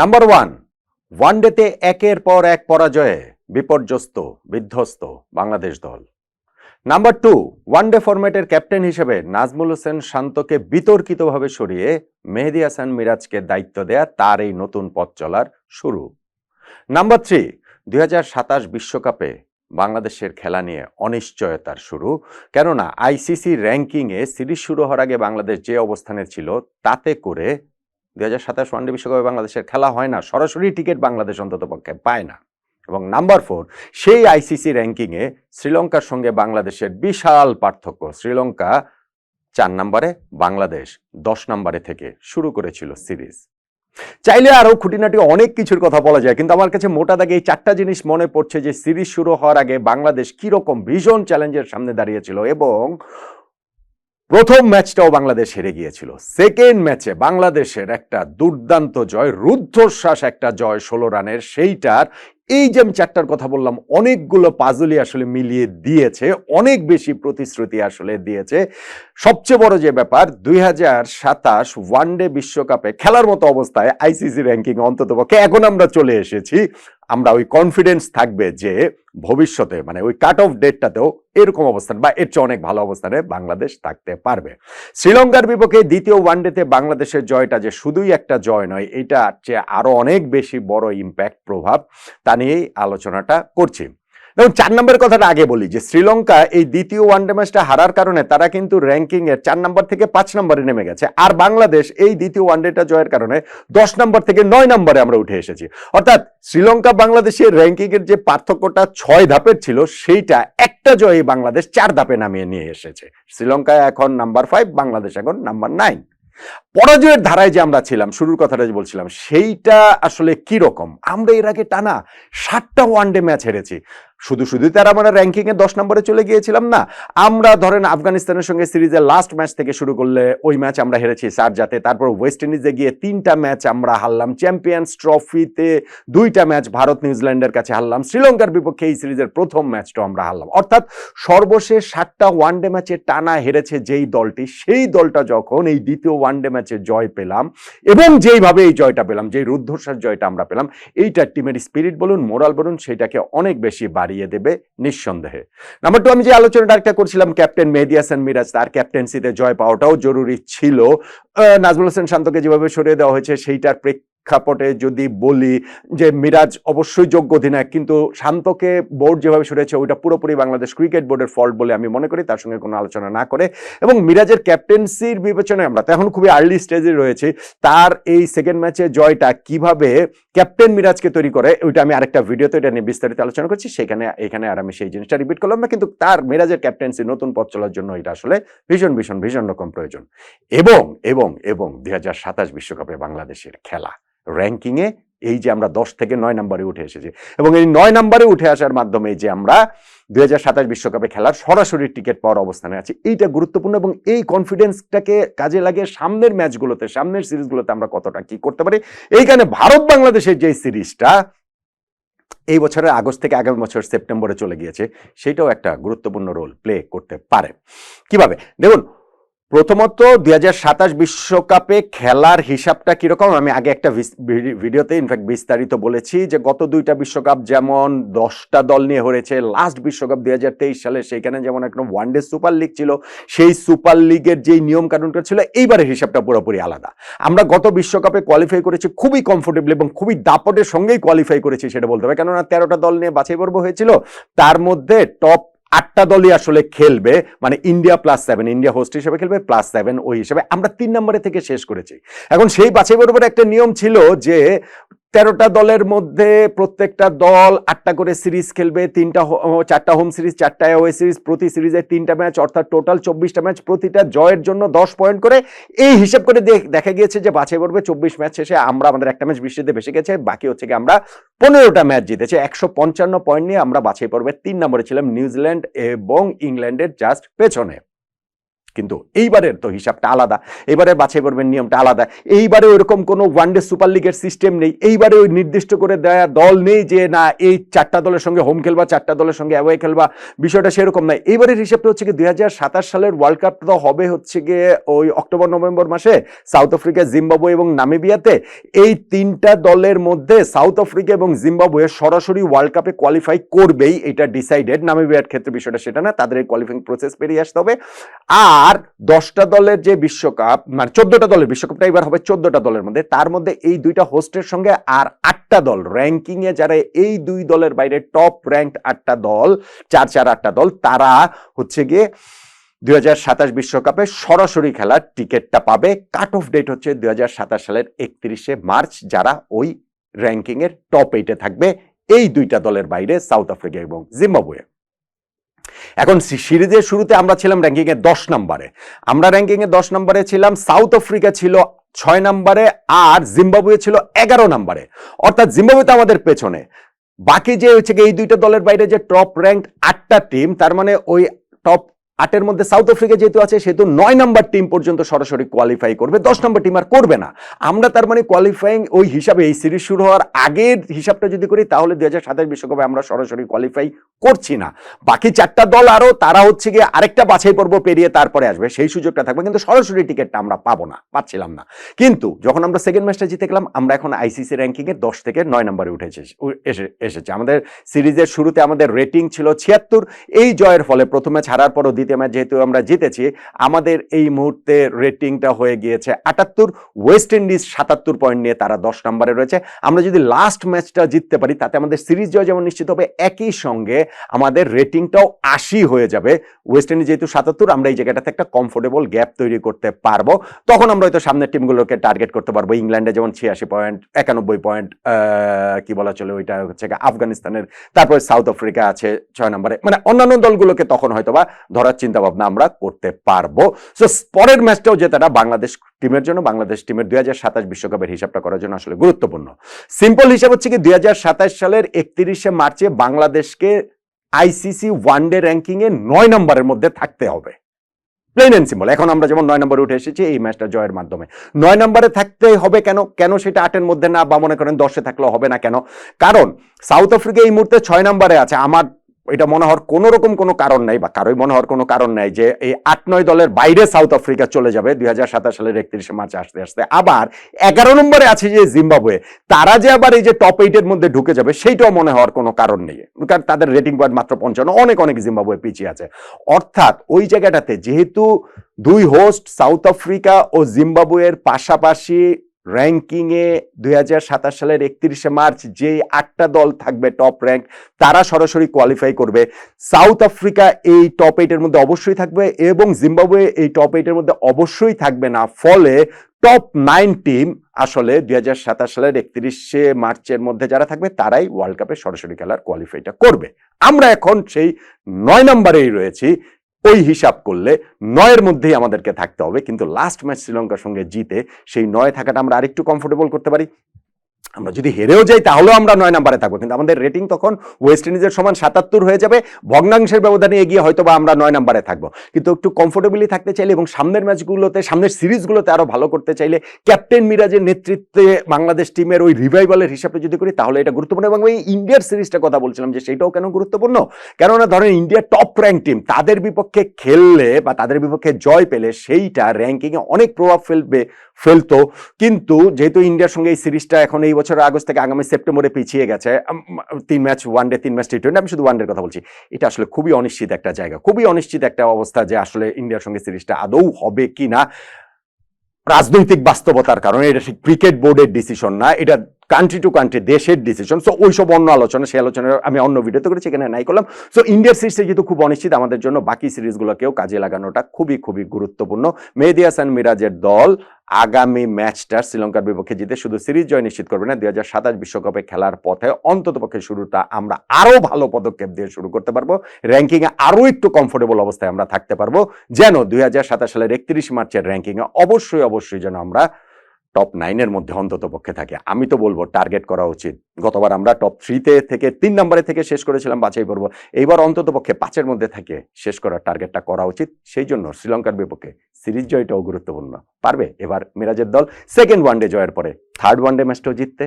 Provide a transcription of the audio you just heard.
Number one ওয়ানডেতে একের পর এক পরাজয়ে বিপর্যস্ত, বিধ্বস্ত বাংলাদেশ দল। নাম্বার টু ওয়ানডে ফরম্যাটের ক্যাপ্টেন হিসেবে নাজমুল হোসেন শান্তকে বিতর্কিতভাবে সরিয়ে মেহেদি হাসান মিরাজকে দায়িত্ব দেয়া তার এই নতুন পথ চলার শুরু। নাম্বার থ্রি দুই বিশ্বকাপে বাংলাদেশের খেলা নিয়ে অনিশ্চয়তার শুরু, কেননা আইসিসি র্যাঙ্কিংয়ে সিরিজ শুরু হওয়ার আগে বাংলাদেশ যে অবস্থানে ছিল তাতে করে দুই হাজার সাতাশ ওয়ানডে বিশ্বকাপে বাংলাদেশের খেলা হয় না, সরাসরি টিকিট বাংলাদেশ অন্তত পক্ষে পায় না। এবং নাম্বার ফোর, সেই আইসিসি র্যাঙ্কিংয়ে শ্রীলঙ্কার সঙ্গে বাংলাদেশের বিশাল পার্থক্য। শ্রীলঙ্কা চার নম্বরে, বাংলাদেশ দশ নম্বরে থেকে শুরু করেছিল সিরিজ। চাইলে আরও খুঁটিনাটি অনেক কিছুর কথা বলা যায়, কিন্তু আমার কাছে মোটা দাগে এই চারটা জিনিস মনে পড়ছে যে সিরিজ শুরু হওয়ার আগে বাংলাদেশ কীরকম ভীষণ চ্যালেঞ্জের সামনে দাঁড়িয়েছিল এবং প্রথম ম্যাচটাও বাংলাদেশ হেরে গিয়েছিল। সেকেন্ড ম্যাচে বাংলাদেশের একটা দুর্দান্ত জয়, রুদ্ধশ্বাস একটা জয় ষোলো রানের, সেইটার এই যে আমি চারটার কথা বললাম, অনেকগুলো পাজলই আসলে মিলিয়ে দিয়েছে, অনেক বেশি প্রতিশ্রুতি আসলে দিয়েছে। সবচেয়ে বড় যে ব্যাপার, দুই হাজার সাতাশ ওয়ানডে বিশ্বকাপে খেলার মতো অবস্থায় আইসিসি র্যাঙ্কিং অন্তত পক্ষে এখন আমরা চলে এসেছি। আমরা ওই কনফিডেন্স থাকবে যে ভবিষ্যতে মানে ওই কাট অফ ডেটটাতেও এরকম অবস্থান বা এর চেয়ে অনেক ভালো অবস্থানে বাংলাদেশ থাকতে পারবে। শ্রীলঙ্কার বিপক্ষে দ্বিতীয় ওয়ানডেতে বাংলাদেশের জয়টা যে শুধুই একটা জয় নয় এটা চেয়ে আরও অনেক বেশি বড় ইম্প্যাক্ট প্রভাব তা নিয়েই আলোচনাটা করছি। দেখুন, চার নম্বরের কথাটা আগে বলি, যে শ্রীলঙ্কা এই দ্বিতীয় ওয়ানডে ম্যাচটা হারার কারণে তারা কিন্তু র্যাঙ্কিং এর চার নম্বর থেকে পাঁচ নম্বরে নেমে গেছে। আর বাংলাদেশ এই দ্বিতীয় ওয়ানডেটা জয়ের কারণে দশ নম্বর থেকে নয় নম্বরে আমরা উঠে এসেছি। অর্থাৎ শ্রীলঙ্কা বাংলাদেশের র্যাঙ্কিং এর যে পার্থক্যটা ছয় ধাপের ছিল, সেইটা একটা জয়ে বাংলাদেশ চার ধাপে নামিয়ে নিয়ে এসেছে। শ্রীলঙ্কা এখন নাম্বার ফাইভ বাংলাদেশ এখন নাম্বার নাইন পরাজয়ের ধারায় যে আমরা ছিলাম, শুরুর কথাটা যে বলছিলাম, সেইটা আসলে কি রকম? আমরা এর আগে টানা ষাটটা ওয়ানডে ম্যাচ হেরেছি। শুধু শুধু তার আমরা র্যাঙ্কিং এ দশ নম্বরে চলে গিয়েছিলাম না, আমরা ধরেন আফগানিস্তানের সঙ্গে সিরিজের লাস্ট ম্যাচ থেকে শুরু করলে ওই ম্যাচ আমরা হেরেছি সারজাতে তারপর ওয়েস্ট ইন্ডিজে গিয়ে তিনটা ম্যাচ আমরা হারলাম চ্যাম্পিয়ন্স ট্রফিতে দুইটা ম্যাচ ভারত নিউজিল্যান্ডের কাছে হারলাম, শ্রীলঙ্কার বিপক্ষে এই সিরিজের প্রথম ম্যাচটা আমরা হারলাম। অর্থাৎ সর্বশেষ সাতটা ওয়ানডে ম্যাচে টানা হেরেছে যেই দলটি, সেই দলটা যখন এই দ্বিতীয় ওয়ানডে ম্যাচে জয় পেলাম এবং যেইভাবে এই জয়টা পেলাম, যেই রুদ্ধশ্বাস জয়টা আমরা পেলাম এইটা টিমের স্পিরিট বলুন মোরাল বলুন, সেটাকে অনেক বেশি বাড়িয়ে দেবে নিঃসন্দেহে। নাম্বার টু আমি যে আলোচনাটা একটা করছিলাম ক্যাপ্টেন মেহেদি হাসান মিরাজ তার ক্যাপ্টেন্সিতে জয় পাওয়াটাও জরুরি ছিল। নাজমুল হোসেন শান্তকে যেভাবে সরিয়ে দেওয়া হয়েছে, সেইটার প্রেক্ষাপটে যদি বলি যে মিরাজ অবশ্যই যোগ্য অধিনায়ক, কিন্তু শান্তকে বোর্ড যেভাবে সরেছে, ওইটা পুরোপুরি বাংলাদেশ ক্রিকেট বোর্ডের ফল্ট বলে আমি মনে করি, তার সঙ্গে কোনো আলোচনা না করে। এবং মিরাজের ক্যাপ্টেন্সির বিবেচনায় আমরা, তো এখন খুবই আর্লি স্টেজে রয়েছে, তার এই সেকেন্ড ম্যাচে জয়টা কীভাবে ক্যাপ্টেন মিরাজকে তৈরি করে, ওইটা আমি আরেকটা ভিডিওতে এটা নিয়ে বিস্তারিত আলোচনা করছি, সেখানে, এখানে আর আমি সেই জিনিসটা রিপিট করলাম না, কিন্তু তার মিরাজের ক্যাপ্টেন্সি নতুন পথ চলার জন্য এটা আসলে ভীষণ ভীষণ ভীষণ রকম প্রয়োজন। এবং এবং এবং দুই বিশ্বকাপে বাংলাদেশের খেলা। র্যাঙ্কিংয়ে এই যে আমরা দশ থেকে নয় নম্বরে উঠে এসেছি। এবং এই নয় নম্বরে উঠে আসার মাধ্যমে যে আমরা দুই হাজার বিশ্বকাপে খেলার সরাসরি টিকিট পাওয়ার অবস্থানে আছি, এইটা গুরুত্বপূর্ণ এবং এই কনফিডেন্সটাকে কাজে লাগিয়ে সামনের ম্যাচগুলোতে, সামনের সিরিজগুলোতে আমরা কতটা কি করতে পারি? এইখানে ভারত বাংলাদেশের যে সিরিজটা, এই বছরের আগস্ট থেকে আগামী বছর সেপ্টেম্বরে চলে গিয়েছে, সেটাও একটা গুরুত্বপূর্ণ রোল প্লে করতে পারে। কীভাবে? দেখুন প্রথমত, দুই হাজার সাতাশ বিশ্বকাপে খেলার হিসাবটা কীরকম? আমি আগে একটা ভিডিওতে ইনফ্যাক্ট বিস্তারিত বলেছি যে গত দুইটা বিশ্বকাপ যেমন দশটা দল নিয়ে হয়েছে লাস্ট বিশ্বকাপ দুই হাজার তেইশ সালে সেইখানে যেমন একটা ওয়ানডে সুপার লিগ ছিল, সেই সুপার লিগের যেই নিয়ম কানুনটা ছিল, এইবারের হিসাবটা পুরোপুরি আলাদা। আমরা গত বিশ্বকাপে কোয়ালিফাই করেছি খুবই কমফোর্টেবল এবং খুবই দাপটের সঙ্গেই কোয়ালিফাই করেছি, সেটা বলতে হবে। কেননা, তেরোটা দল নিয়ে বাছাই পর্ব হয়েছিল, তার মধ্যে টপ আটটা দলই আসলে খেলবে মানে India plus seven India host হিসেবে খেলবে প্লাস সেভেন ওই হিসেবে। আমরা তিন নম্বরে থেকে শেষ করেছি। এখন সেই বাছাই বরাবর একটা নিয়ম ছিল যে তেরোটা দলের মধ্যে প্রত্যেকটা দল আটটা করে সিরিজ খেলবে, তিনটা চারটা হোম সিরিজ চারটা ওয়ে সিরিজ প্রতি সিরিজে তিনটা ম্যাচ অর্থাৎ টোটাল চব্বিশটা ম্যাচ প্রতিটা জয়ের জন্য দশ পয়েন্ট করে। এই হিসাব করে দেখ- গিয়েছে যে বাছাই পর্বে চব্বিশ ম্যাচ শেষে আমরা আমাদের একটা ম্যাচ বৃষ্টিতে ভেসে গেছে, বাকি হচ্ছে কি আমরা পনেরোটা ম্যাচ জিতেছে। একশো পঞ্চান্ন পয়েন্ট নিয়ে আমরা বাছাই পর্বের তিন নম্বরে ছিলাম নিউজিল্যান্ড এবং ইংল্যান্ডের জাস্ট পেছনে। কিন্তু এইবারের তো হিসাবটা আলাদা। এবারে বাছাই করবেন নিয়মটা আলাদা। এইবারে ওইরকম কোনো ওয়ানডে সুপার লিগের সিস্টেম নেই। এইবারে ওই নির্দিষ্ট করে দেয়া দল নেই যে, না, এই চারটা দলের সঙ্গে হোম খেলবা, চারটা দলের সঙ্গে অ্যাওয়ে খেলবা। বিষয়টা সেরকম নয়। এইবারের হিসাবটা হচ্ছে কি, দুই হাজার সাতাশ সালের ওয়ার্ল্ড কাপ তো হবে হচ্ছে গিয়ে ওই অক্টোবর নভেম্বর মাসে সাউথ আফ্রিকা জিম্বাবু এবং নামিবিয়াতে এই তিনটা দলের মধ্যে সাউথ আফ্রিকা এবং জিম্বাবুয়ে সরাসরি ওয়ার্ল্ড কাপে কোয়ালিফাই করবেই। এটা ডিসাইডেড নামিবিয়ার ক্ষেত্রে বিষয়টা সেটা না, তাদের এই কোয়ালিফাইং প্রসেস পেরিয়ে আসতে হবে। আর দশটা দলের যে বিশ্বকাপ মানে চোদ্দটা দলের বিশ্বকাপটা এবার হবে চোদ্দটা দলের মধ্যে, তার মধ্যে এই দুইটা হোস্টের সঙ্গে আর আটটা দল র্যাঙ্কিং এ যারা এই দুই দলের বাইরে টপ র্যাঙ্ক আটটা দল, চার চার, আটটা দল, তারা হচ্ছে গিয়ে দুই বিশ্বকাপে সরাসরি খেলার টিকিটটা পাবে। কাট অফ ডেট হচ্ছে দুই হাজার সাতাশ সালের একত্রিশে মার্চ, যারা ওই র্যাঙ্কিং এর টপ এইটে থাকবে এই দুইটা দলের বাইরে সাউথ আফ্রিকা এবং জিম্বাবুয়ে। এখন সিরিজের শুরুতে আমরা ছিলাম র্যাঙ্কিংয়ে দশ নম্বরে। আমরা র্যাঙ্কিং এ দশ নম্বরে ছিলাম সাউথ আফ্রিকা ছিল ছয় নম্বরে আর জিম্বাবুয়ে ছিল এগারো নম্বরে। অর্থাৎ জিম্বাবুয়ে তো আমাদের পেছনে। বাকি যে হচ্ছে এই দুইটা দলের বাইরে যে টপ র্যাঙ্ক আটটা টিম তার মানে ওই টপ আটের মধ্যে সাউথ আফ্রিকা যেহেতু আছে, সেহেতু নয় নম্বর টিম পর্যন্ত সরাসরি কোয়ালিফাই করবে। দশ নম্বর টিম আর করবে না। আমরা তার মানে কোয়ালিফাইং ওই হিসাবে এই সিরিজ শুরু হওয়ার আগের হিসাবটা যদি করি, তাহলে দু হাজার সাতাশ বিশ্বকাপে আমরা সরাসরি কোয়ালিফাই করছি না। বাকি চারটা দল আরও তারা হচ্ছে গিয়ে আরেকটা বাছাই পর্ব পেরিয়ে তারপরে আসবে। সেই সুযোগটা থাকবে। কিন্তু সরাসরি টিকিটটা আমরা পাবো না, পাচ্ছিলাম না। কিন্তু যখন আমরা সেকেন্ড ম্যাচটা জিতে গেলাম, আমরা এখন আইসিসি র্যাঙ্কিং এর দশ থেকে নয় নম্বরে উঠেছে এসে, এসেছে। আমাদের সিরিজের শুরুতে আমাদের রেটিং ছিল ছিয়াত্তর। এই জয়ের ফলে প্রথম হারার পরও দ্বিতীয় ম্যাচ যেহেতু আমরা জিতেছি, আমাদের এই মুহূর্তে রেটিংটা হয়ে গিয়েছে আটাত্তর ওয়েস্ট ইন্ডিজ সাতাত্তর পয়েন্ট নিয়ে তারা দশ নম্বরে রয়েছে। আমরা যদি লাস্ট ম্যাচটা জিততে পারি, তাতে আমাদের সিরিজ জয় যেমন নিশ্চিত হবে, একই সঙ্গে আমাদের রেটিংটাও আশি হয়ে যাবে। ওয়েস্ট ইন্ডিজ যেহেতু সাতাত্তর, আমরা এই জায়গাটাতে একটা কমফোর্টেবল গ্যাপ তৈরি করতে পারব। তখন আমরা হয়তো সামনের টিমগুলোকে টার্গেট করতে পারব। ইংল্যান্ডে যেমন ছিয়াশি পয়েন্ট একানব্বই পয়েন্ট কি বলা চলে ওইটা হচ্ছে আফগানিস্তানের, তারপরে সাউথ আফ্রিকা আছে ছয় নম্বরে। মানে অন্যান্য দলগুলোকে তখন হয়তো বা ধরার চিন্তা ভাবনা আমরা করতে পারব। সো পরের ম্যাচটাও জেতাটা বাংলাদেশ টিমের জন্য, বাংলাদেশ টিমের দুই বিশ্বকাপের হিসাবটা করার জন্য আসলে গুরুত্বপূর্ণ। সিম্পল হিসাব হচ্ছে কি দুই সালের একত্রিশে মার্চে বাংলাদেশকে আইসিসি ওয়ানডে র্যাঙ্কিং এ নয় নম্বরের মধ্যে থাকতে হবে। প্লেন এন্ড সিম্পল এখন আমরা যেমন নয় নম্বরে উঠে এসেছি, এই ম্যাচটা জয়ের মাধ্যমে। নয় নম্বরে থাকতে হবে কেন? কেন সেটা আটের মধ্যে না বা মনে করেন দশে থাকলেও হবে না কেন? কারণ সাউথ আফ্রিকা এই মুহূর্তে ছয় নম্বরে আছে। আমার এটা মনে হওয়ার কোনো রকম কোনো কারণ নাই বা কারোই মনে হওয়ার কোনো কারণ নাই যে এই আট নয় দলের বাইরে সাউথ আফ্রিকা চলে যাবে দুই হাজার সাতাশ সালের একত্রিশে মার্চ আসতে আসতে। আবার এগারো নম্বরে আছে যে জিম্বাবুয়ে, তারা যে আবার এই যে টপ এইটের মধ্যে ঢুকে যাবে, সেইটাও মনে হওয়ার কোনো কারণ নেই। কারণ তাদের রেটিং পয়েন্ট মাত্র পঞ্চান্ন, অনেক অনেক জিম্বাবুয়ে পিছিয়ে আছে। অর্থাৎ ওই জায়গাটাতে যেহেতু দুই হোস্ট সাউথ আফ্রিকা ও জিম্বাবুয়ের পাশাপাশি র্যাঙ্কিংয়ে দুই সালের একত্রিশে মার্চ যে আটটা দল থাকবে টপ র্যাঙ্ক তারা সরাসরি কোয়ালিফাই করবে। সাউথ আফ্রিকা এই টপ এইটের মধ্যে অবশ্যই থাকবে এবং জিম্বাবুয়ে এই টপ এইটের মধ্যে অবশ্যই থাকবে না। ফলে টপ নাইন টিম আসলে দুই হাজার সাতাশ সালের একত্রিশে মার্চের মধ্যে যারা থাকবে, তারাই ওয়ার্ল্ড কাপে সরাসরি খেলার কোয়ালিফাইটা করবে। আমরা এখন সেই নয় নম্বরেই রয়েছি। ওই হিসাব করলে নয়ের মধ্যেই আমাদেরকে থাকতে হবে। কিন্তু লাস্ট ম্যাচ শ্রীলঙ্কার সঙ্গে জিতে সেই নয় থাকাটা আমরা আরেকটু কমফোর্টেবল করতে পারি। আমরা যদি হেরেও যাই, তাহলেও আমরা নয় নাম্বারে থাকব। কিন্তু আমাদের রেটিং তখন ওয়েস্ট ইন্ডিজের সমান সাতাত্তর হয়ে যাবে। ভগ্নাংশের ব্যবধানে এগিয়ে হয়তো বা আমরা নয় নাম্বারে থাকব। কিন্তু একটু কমফোর্টেবলি থাকতে চাইলে এবং সামনের ম্যাচগুলোতে সামনের সিরিজগুলোতে আরও ভালো করতে চাইলে ক্যাপ্টেন মিরাজের নেতৃত্বে বাংলাদেশ টিমের ওই রিভাইভালের হিসাবে যদি করি, তাহলে এটা গুরুত্বপূর্ণ এবং এই ইন্ডিয়ার সিরিজটা কথা বলছিলাম যে সেটাও কেন গুরুত্বপূর্ণ? কেননা ধরেন ইন্ডিয়া টপ র্যাঙ্ক টিম তাদের বিপক্ষে খেললে বা তাদের বিপক্ষে জয় পেলে সেইটা র্যাঙ্কিংয়ে অনেক প্রভাব ফেলবে, ফেলতো। কিন্তু যেহেতু ইন্ডিয়ার সঙ্গে এই সিরিজটা এখন এই বছর আগস্ট থেকে আগামী সেপ্টেম্বরে পিছিয়ে গেছে তিন ম্যাচ ওয়ান ডে তিন ম্যাচ টি টোয়েন্টি আমি শুধু ওয়ান কথা বলছি। এটা আসলে খুবই অনিশ্চিত একটা জায়গা, খুবই অনিশ্চিত একটা অবস্থা যে আসলে ইন্ডিয়ার সঙ্গে সিরিজটা আদৌ হবে কি না রাজনৈতিক বাস্তবতার কারণে এটা ঠিক ক্রিকেট বোর্ডের ডিসিশন না, এটা কান্ট্রি টু কান্ট্রি দেশের ডিসিশন সো ওইসব অন্য আলোচনা, সেই আলোচনা আমি অন্য ভিডিওতে করেছি, এখানে নাই করলাম। সো ইন্ডিয়ার সিরিজটা যেহেতু খুব অনিশ্চিত, আমাদের জন্য বাকি সিরিজগুলোকেও কাজে লাগানোটা খুবই খুবই গুরুত্বপূর্ণ। মেহেদি হাসান মিরাজের দল আগামী ম্যাচটা শ্রীলঙ্কার বিপক্ষে জিতে শুধু সিরিজ জয় নিশ্চিত করবে না, দুই হাজার সাতাশ বিশ্বকাপে খেলার পথে অন্তত পক্ষে শুরুটা আমরা আরও ভালো পদক্ষেপ দিয়ে শুরু করতে পারব। র্যাঙ্কিংয়ে এ আরও একটু কমফোর্টেবল অবস্থায় আমরা থাকতে পারব। যেন দুই হাজার সাতাশ সালের একত্রিশ মার্চের র্যাঙ্কিংয়ে অবশ্যই অবশ্যই যেন আমরা টপ নাইনের মধ্যে অন্তত পক্ষে থাকে। আমি তো বলব টার্গেট করা উচিত। গতবার আমরা টপ থ্রিতে থেকে তিন নম্বরে থেকে শেষ করেছিলাম, বাছাই পর্ব এইবার অন্তত পক্ষে পাঁচের মধ্যে থাকে শেষ করার টার্গেটটা করা উচিত। সেই জন্য শ্রীলঙ্কার বিপক্ষে সিরিজ জয়টাও গুরুত্বপূর্ণ। পারবে? এবার মিরাজের দল। সেকেন্ড ওয়ানডে জয়ের পরে থার্ড ওয়ানডে ম্যাচটাও জিততে।